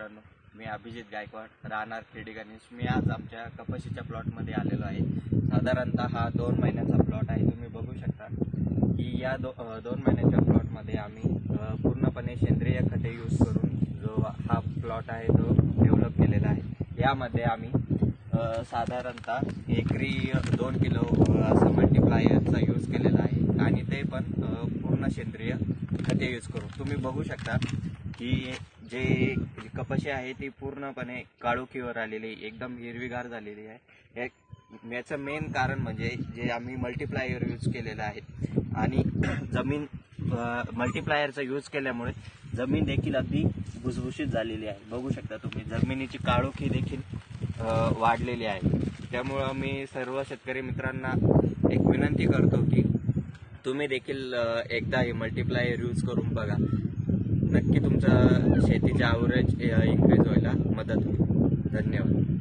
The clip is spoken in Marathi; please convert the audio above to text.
मित्रांनो मी अभिजित गायकवाड राहणार खेडी गणेश. मी आज आमच्या कपाशीच्या प्लॉटमध्ये आलेलो आहे. साधारणतः हा दोन महिन्याचा प्लॉट आहे. तुम्ही बघू शकता की या दो दोन महिन्याच्या प्लॉटमध्ये आम्ही पूर्णपणे सेंद्रिय खते यूज करून जो हा प्लॉट आहे तो डेव्हलप केलेला आहे. यामध्ये आम्ही साधारणतः एकरी दोन किलो असं मल्टीप्लायरचा यूज केलेला आहे आणि ते पण पूर्ण सेंद्रिय खते यूज करू तुम्ही बघू शकता की जे कपाशी आहे ती पूर्णपणे काळोखीवर आलेली एकदम हिरवीगार झालेली आहे. हे- याचं मेन कारण म्हणजे जे आम्ही मल्टीप्लायर यूज केलेलं आहे. आणि जमीन मल्टीप्लायरचा यूज केल्यामुळे जमीन देखील अगदी भुसभुशीत झालेली आहे. बघू शकता तुम्ही जमिनीची काळोखी देखील वाढलेली आहे. त्यामुळं मी सर्व शेतकरी मित्रांना एक विनंती करतो की तुम्ही देखील एकदा हे मल्टीप्लायर यूज करून बघा. नक्की तुमचं शेतीचे ॲव्हरेज इन्क्रीज व्हायला मदत होईल. धन्यवाद.